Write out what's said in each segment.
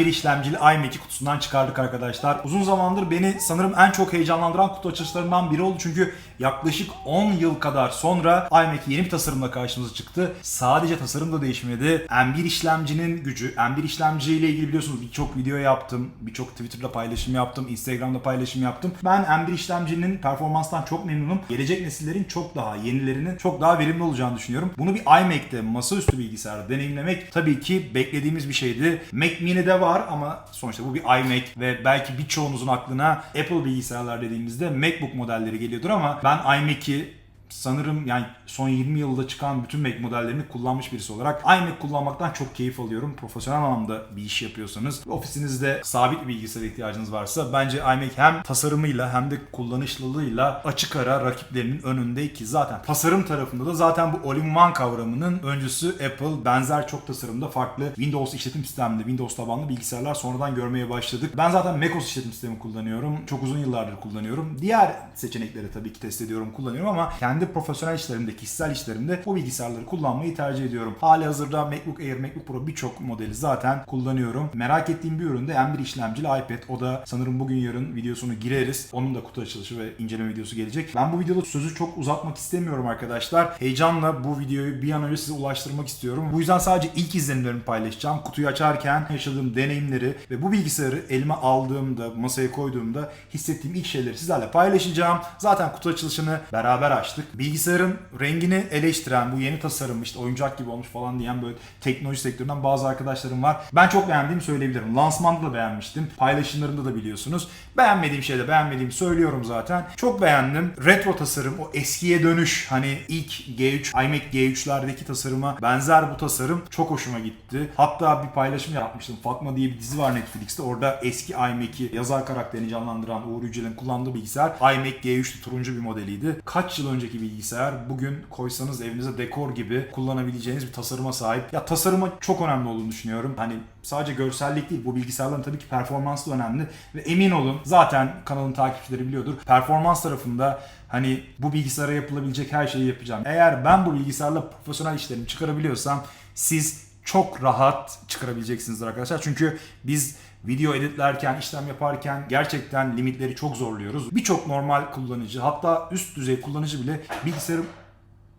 M1 işlemcili iMac'i kutusundan çıkardık arkadaşlar. Uzun zamandır beni sanırım en çok heyecanlandıran kutu açılışlarından biri oldu. Çünkü yaklaşık 10 yıl kadar sonra iMac yeni bir tasarımla karşımıza çıktı. Sadece tasarım da değişmedi. M1 işlemcinin gücü, M1 işlemci ile ilgili biliyorsunuz birçok video yaptım. Birçok Twitter'da paylaşım yaptım, Instagram'da paylaşım yaptım. Ben M1 işlemcinin performanstan çok memnunum. Gelecek nesillerin çok daha, yenilerinin çok daha verimli olacağını düşünüyorum. Bunu bir iMac'te, masaüstü bilgisayarda deneyimlemek tabii ki beklediğimiz bir şeydi. Mac Mini'de var ama sonuçta bu bir iMac ve belki birçoğunuzun aklına Apple bilgisayarlar dediğimizde MacBook modelleri geliyordur ama ben iMac'i sanırım yani son 20 yılda çıkan bütün Mac modellerini kullanmış birisi olarak iMac kullanmaktan çok keyif alıyorum. Profesyonel anlamda bir iş yapıyorsanız, ofisinizde sabit bir bilgisayara ihtiyacınız varsa bence iMac hem tasarımıyla hem de kullanışlılığıyla açık ara rakiplerinin önünde ki zaten tasarım tarafında da zaten bu all-in-one kavramının öncüsü Apple. Benzer çok tasarımda farklı Windows işletim sistemli, Windows tabanlı bilgisayarlar sonradan görmeye başladık. Ben zaten macOS işletim sistemi kullanıyorum. Çok uzun yıllardır kullanıyorum. Diğer seçenekleri tabii ki test ediyorum, kullanıyorum ama kendi profesyonel işlerimde, kişisel işlerimde bu bilgisayarları kullanmayı tercih ediyorum. Hali hazırda MacBook Air, MacBook Pro birçok modeli zaten kullanıyorum. Merak ettiğim bir ürün de M1 işlemcili iPad. O da sanırım bugün yarın videosunu gireriz. Onun da kutu açılışı ve inceleme videosu gelecek. Ben bu videoda sözü çok uzatmak istemiyorum arkadaşlar. Heyecanla bu videoyu bir an önce size ulaştırmak istiyorum. Bu yüzden sadece ilk izlenimlerimi paylaşacağım. Kutuyu açarken yaşadığım deneyimleri ve bu bilgisayarı elime aldığımda, masaya koyduğumda hissettiğim ilk şeyleri sizlerle paylaşacağım. Zaten kutu açılışını beraber açtık. Bilgisayarın rengini eleştiren, bu yeni tasarım işte oyuncak gibi olmuş falan diyen böyle teknoloji sektöründen bazı arkadaşlarım var. Ben çok beğendiğimi söyleyebilirim. Lansmanda da beğenmiştim. Paylaşımlarında da biliyorsunuz. Beğenmediğim şeyde beğenmediğimi söylüyorum zaten. Çok beğendim. Retro tasarım, o eskiye dönüş hani ilk G3, iMac G3'lerdeki tasarıma benzer bu tasarım çok hoşuma gitti. Hatta bir paylaşım yapmıştım. Fatma diye bir dizi var Netflix'te. Orada eski iMac'i yazar karakterini canlandıran Uğur Yücel'in kullandığı bilgisayar iMac G3'tü turuncu bir modeliydi. Kaç yıl önceki bilgisayar bugün koysanız evinize dekor gibi kullanabileceğiniz bir tasarıma sahip. Ya tasarıma çok önemli olduğunu düşünüyorum. Hani sadece görsellik değil bu bilgisayarların tabii ki performansı da önemli ve emin olun zaten kanalın takipçileri biliyordur. Performans tarafında hani bu bilgisayara yapılabilecek her şeyi yapacağım. Eğer ben bu bilgisayarla profesyonel işlerimi çıkarabiliyorsam siz çok rahat çıkarabileceksinizdir arkadaşlar. Çünkü biz video editlerken, işlem yaparken gerçekten limitleri çok zorluyoruz. Birçok normal kullanıcı hatta üst düzey kullanıcı bile bilgisayarı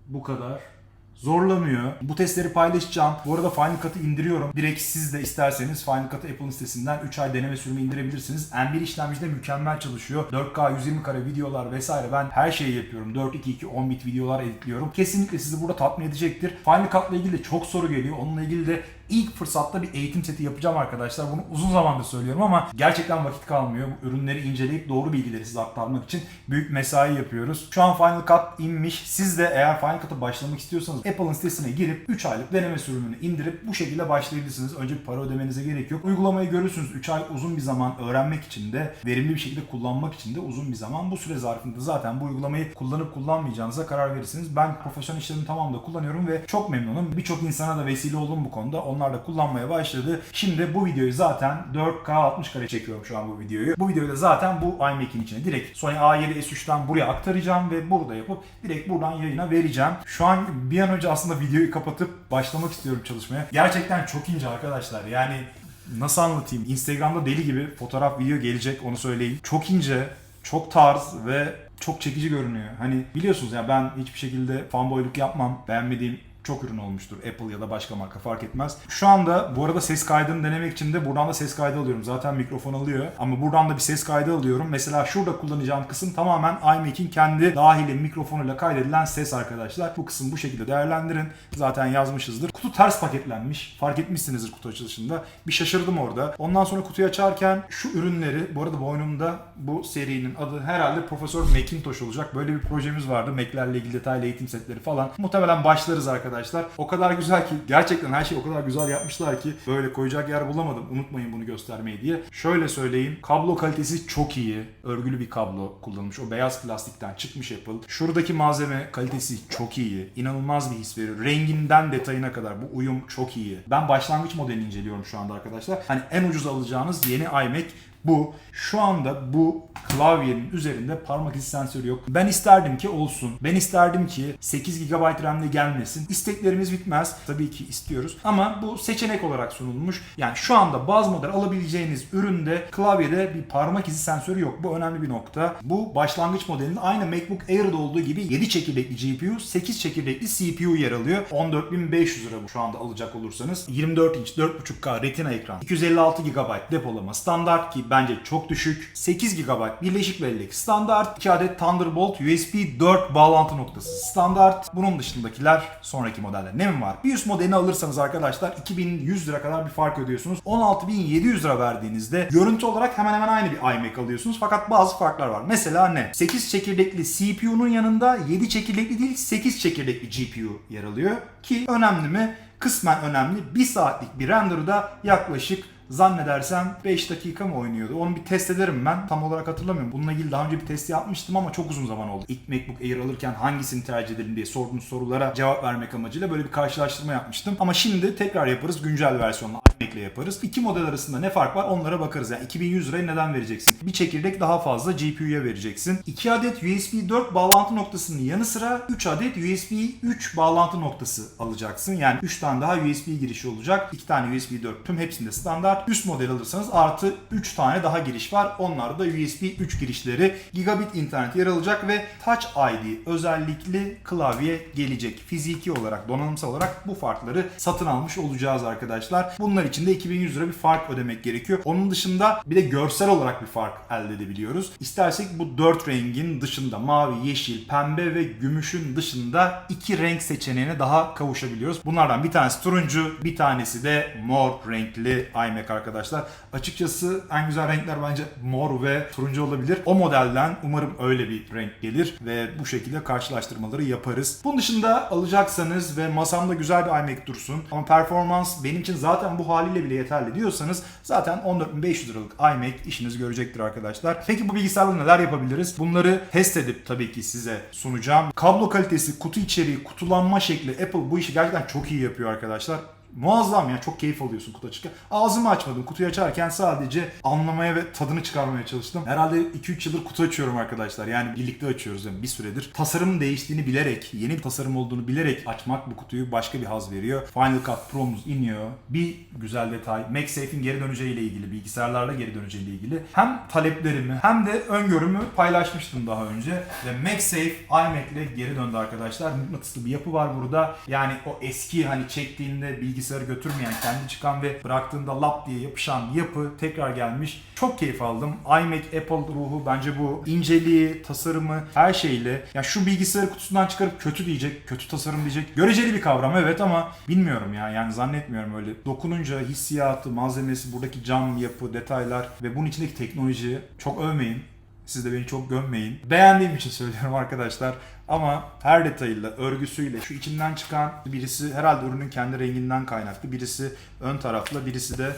bu kadar zorlamıyor. Bu testleri paylaşacağım. Bu arada Final Cut'ı indiriyorum. Direkt siz de isterseniz Final Cut'ı Apple'ın sitesinden 3 ay deneme sürümü indirebilirsiniz. M1 işlemcide mükemmel çalışıyor. 4K 120 kare videolar vesaire ben her şeyi yapıyorum. 422 10 bit videolar editliyorum. Kesinlikle sizi burada tatmin edecektir. Final Cut'la ilgili de çok soru geliyor. Onunla ilgili de ilk fırsatta bir eğitim seti yapacağım arkadaşlar. Bunu uzun zamandır söylüyorum ama gerçekten vakit kalmıyor. Ürünleri inceleyip doğru bilgileri size aktarmak için büyük mesai yapıyoruz. Şu an Final Cut inmiş. Siz de eğer Final Cut'a başlamak istiyorsanız Apple'ın sitesine girip 3 aylık deneme sürümünü indirip bu şekilde başlayabilirsiniz. Önce bir para ödemenize gerek yok. Uygulamayı görürsünüz. 3 ay uzun bir zaman öğrenmek için de verimli bir şekilde kullanmak için de uzun bir zaman. Bu süre zarfında zaten bu uygulamayı kullanıp kullanmayacağınıza karar verirsiniz. Ben profesyonel işlerimi tamamında kullanıyorum ve çok memnunum. Birçok insana da vesile oldum bu konuda. Onlar da kullanmaya başladı. Şimdi bu videoyu zaten 4K 60 kare çekiyorum şu an bu videoyu. Bu videoyu da zaten bu iMac'in içine direkt Sony A7 S3'ten buraya aktaracağım ve burada yapıp direkt buradan yayına vereceğim. Şu an bir an önce aslında videoyu kapatıp başlamak istiyorum çalışmaya. Gerçekten çok ince arkadaşlar. Yani nasıl anlatayım? Instagram'da deli gibi fotoğraf video gelecek onu söyleyeyim. Çok ince, çok tarz ve çok çekici görünüyor. Hani biliyorsunuz ya ben hiçbir şekilde fanboyluk yapmam. Beğenmediğim çok ürün olmuştur. Apple ya da başka marka fark etmez. Şu anda bu arada ses kaydını denemek için de buradan da ses kaydı alıyorum. Zaten mikrofon alıyor. Ama buradan da bir ses kaydı alıyorum. Mesela şurada kullanacağım kısım tamamen iMac'in kendi dahili mikrofonuyla kaydedilen ses arkadaşlar. Bu kısım bu şekilde değerlendirin. Zaten yazmışızdır. Kutu ters paketlenmiş. Fark etmişsinizdir kutu açılışında. Bir şaşırdım orada. Ondan sonra kutuyu açarken şu ürünleri, bu arada boynumda bu serinin adı herhalde Profesör Macintosh olacak. Böyle bir projemiz vardı. Mac'lerle ilgili detaylı eğitim setleri falan. Muhtemelen başlarız arkadaşlar. O kadar güzel ki gerçekten her şeyi o kadar güzel yapmışlar ki böyle koyacak yer bulamadım. Unutmayın bunu göstermeyi diye. Şöyle söyleyeyim. Kablo kalitesi çok iyi. Örgülü bir kablo kullanılmış. O beyaz plastikten çıkmış Apple. Şuradaki malzeme kalitesi çok iyi. İnanılmaz bir his veriyor. Renginden detayına kadar bu uyum çok iyi. Ben başlangıç modelini inceliyorum şu anda arkadaşlar. Hani en ucuz alacağınız yeni iMac Bu şu anda bu klavyenin üzerinde parmak izi sensörü yok. Ben isterdim ki olsun. Ben isterdim ki 8 GB RAM'de gelmesin. İsteklerimiz bitmez. Tabii ki istiyoruz. Ama bu seçenek olarak sunulmuş. Yani şu anda bazı model alabileceğiniz üründe klavyede bir parmak izi sensörü yok. Bu önemli bir nokta. Bu başlangıç modelinde aynı MacBook Air'da olduğu gibi 7 çekirdekli GPU, 8 çekirdekli CPU yer alıyor. 14.500 lira bu şu anda alacak olursanız. 24 inç 4.5K retina ekran. 256 GB depolama standart ki bence çok düşük. 8 GB birleşik bellek standart. 2 adet Thunderbolt USB 4 bağlantı noktası standart. Bunun dışındakiler sonraki modeller. Ne mi var? Bir üst modelini alırsanız arkadaşlar 2100 lira kadar bir fark ödüyorsunuz. 16.700 lira verdiğinizde görüntü olarak hemen hemen aynı bir iMac alıyorsunuz. Fakat bazı farklar var. Mesela ne? 8 çekirdekli CPU'nun yanında 7 çekirdekli değil 8 çekirdekli GPU yer alıyor. Ki önemli mi? Kısmen önemli. 1 saatlik bir render'da yaklaşık zannedersem 5 dakika mı oynuyordu? Onu bir test ederim ben. Tam olarak hatırlamıyorum. Bununla ilgili daha önce bir test yapmıştım ama çok uzun zaman oldu. İlk MacBook Air alırken hangisini tercih edelim diye sorduğunuz sorulara cevap vermek amacıyla böyle bir karşılaştırma yapmıştım. Ama şimdi tekrar yaparız. Güncel versiyonla iMac ile yaparız. İki model arasında ne fark var onlara bakarız. Yani 2100 lirayı neden vereceksin? Bir çekirdek daha fazla GPU'ya vereceksin. 2 adet USB 4 bağlantı noktasının yanı sıra 3 adet USB 3 bağlantı noktası alacaksın. Yani 3 tane daha USB girişi olacak. 2 tane USB 4 tüm hepsinde standart. Üst model alırsanız artı 3 tane daha giriş var. Onlar da USB 3 girişleri. Gigabit internet yer alacak ve Touch ID özellikli klavye gelecek. Fiziki olarak, donanımsal olarak bu farkları satın almış olacağız arkadaşlar. Bunlar için de 2100 lira bir fark ödemek gerekiyor. Onun dışında bir de görsel olarak bir fark elde edebiliyoruz. İstersek bu 4 rengin dışında mavi, yeşil, pembe ve gümüşün dışında iki renk seçeneğine daha kavuşabiliyoruz. Bunlardan bir tanesi turuncu, bir tanesi de mor renkli iMac arkadaşlar. Açıkçası en güzel renkler bence mor ve turuncu olabilir. O modelden umarım öyle bir renk gelir ve bu şekilde karşılaştırmaları yaparız. Bunun dışında alacaksanız ve masamda güzel bir iMac dursun ama performans benim için zaten bu haliyle bile yeterli diyorsanız zaten 14.500 liralık iMac işinizi görecektir arkadaşlar. Peki bu bilgisayarla neler yapabiliriz? Bunları test edip tabii ki size sunacağım. Kablo kalitesi, kutu içeriği, kutulanma şekli Apple bu işi gerçekten çok iyi yapıyor arkadaşlar. Muazzam ya çok keyif alıyorsun kutu açarken. Ağzımı açmadım kutuyu açarken sadece anlamaya ve tadını çıkarmaya çalıştım. Herhalde 2-3 yıldır kutu açıyorum arkadaşlar. Yani birlikte açıyoruz yani bir süredir. Tasarımın değiştiğini bilerek, yeni bir tasarım olduğunu bilerek açmak bu kutuyu başka bir haz veriyor. Final Cut Pro'muz iniyor. Bir güzel detay. MagSafe'in geri döneceğiyle ilgili, bilgisayarlarla geri döneceğiyle ilgili hem taleplerimi hem de öngörümü paylaşmıştım daha önce. Ve MagSafe iMac ile geri döndü arkadaşlar. Mıknatıslı bir yapı var burada. Yani o eski hani çektiğinde bilgisayarı götürmeyen, kendi çıkan ve bıraktığında lap diye yapışan yapı tekrar gelmiş. Çok keyif aldım. iMac Apple ruhu bence bu inceliği, tasarımı, her şeyle. Ya şu bilgisayarı kutusundan çıkarıp kötü diyecek, kötü tasarım diyecek. Göreceli bir kavram evet ama bilmiyorum ya. Yani zannetmiyorum öyle. Dokununca hissiyatı, malzemesi, buradaki cam yapı, detaylar ve bunun içindeki teknoloji çok övmeyin. Siz de beni çok gömmeyin. Beğendiğim için söylüyorum arkadaşlar. Ama her detayıyla, örgüsüyle, şu içinden çıkan birisi herhalde ürünün kendi renginden kaynaklı. Birisi ön tarafla, birisi de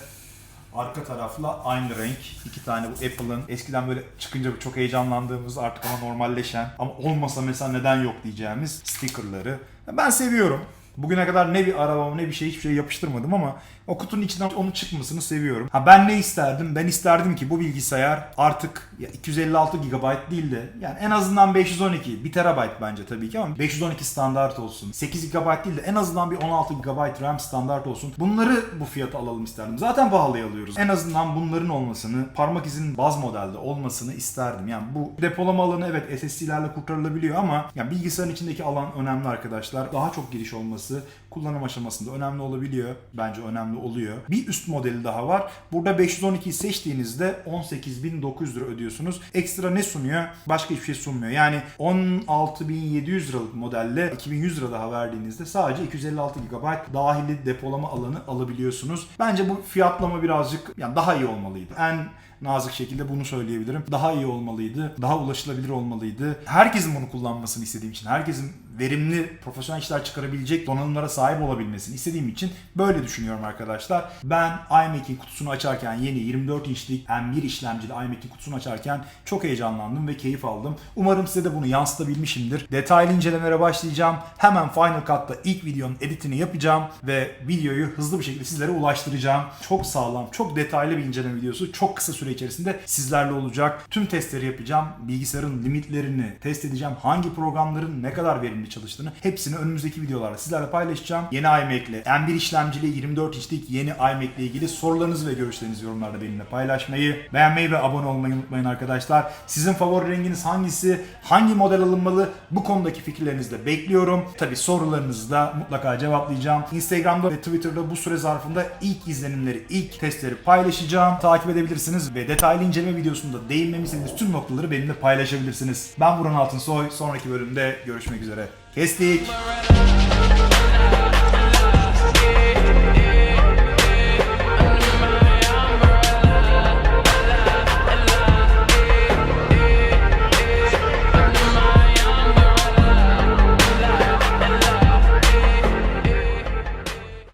arka tarafla aynı renk. İki tane bu Apple'ın eskiden böyle çıkınca çok heyecanlandığımız artık ama normalleşen ama olmasa mesela neden yok diyeceğimiz stickerları. Ben seviyorum. Bugüne kadar ne bir arabama ne bir şey hiçbir şey yapıştırmadım ama o kutunun içinden onun çıkmasını seviyorum. Ha ben ne isterdim? Ben isterdim ki bu bilgisayar artık ya 256 GB değil de yani en azından 512, 1 TB bence tabii ki ama 512 standart olsun. 8 GB değil de en azından bir 16 GB RAM standart olsun. Bunları bu fiyata alalım isterdim. Zaten pahalıya alıyoruz. En azından bunların olmasını, parmak izinin baz modelde olmasını isterdim. Yani bu depolama alanı evet SSD'lerle kurtarılabiliyor ama yani bilgisayarın içindeki alan önemli arkadaşlar. Daha çok giriş olması kullanım aşamasında önemli olabiliyor. Bence önemli oluyor. Bir üst modeli daha var. Burada 512'yi seçtiğinizde 18.900 lira ödüyorsunuz. Ekstra ne sunuyor? Başka hiçbir şey sunmuyor. Yani 16.700 liralık modelle 2100 lira daha verdiğinizde sadece 256 GB dahili depolama alanı alabiliyorsunuz. Bence bu fiyatlama birazcık yani daha iyi olmalıydı. En nazik şekilde bunu söyleyebilirim. Daha iyi olmalıydı. Daha ulaşılabilir olmalıydı. Herkesin bunu kullanmasını istediğim için, herkesin verimli profesyonel işler çıkarabilecek donanımlara sahip olabilmesini istediğim için böyle düşünüyorum arkadaşlar. Ben iMac'in kutusunu açarken yeni 24 inçlik M1 işlemcili iMac'in kutusunu açarken çok heyecanlandım ve keyif aldım. Umarım size de bunu yansıtabilmişimdir. Detaylı incelemelere başlayacağım. Hemen Final Cut'ta ilk videonun editini yapacağım ve videoyu hızlı bir şekilde sizlere ulaştıracağım. Çok sağlam, çok detaylı bir inceleme videosu çok kısa süre içerisinde sizlerle olacak. Tüm testleri yapacağım. Bilgisayarın limitlerini test edeceğim. Hangi programların ne kadar verimli çalıştığını hepsini önümüzdeki videolarda sizlerle paylaşacağım. Yeni iMac ile M1 işlemcili 24 inçlik yeni iMac ile ilgili sorularınızı ve görüşlerinizi yorumlarda benimle paylaşmayı, beğenmeyi ve abone olmayı unutmayın arkadaşlar. Sizin favori renginiz hangisi? Hangi model alınmalı? Bu konudaki fikirlerinizi de bekliyorum. Tabi sorularınızı da mutlaka cevaplayacağım. Instagram'da ve Twitter'da bu süre zarfında ilk izlenimleri, ilk testleri paylaşacağım. Takip edebilirsiniz ve detaylı inceleme videosunda değinmemi istediğiniz tüm noktaları benimle paylaşabilirsiniz. Ben Burhan Altınsoy. Sonraki bölümde görüşmek üzere. Kestik.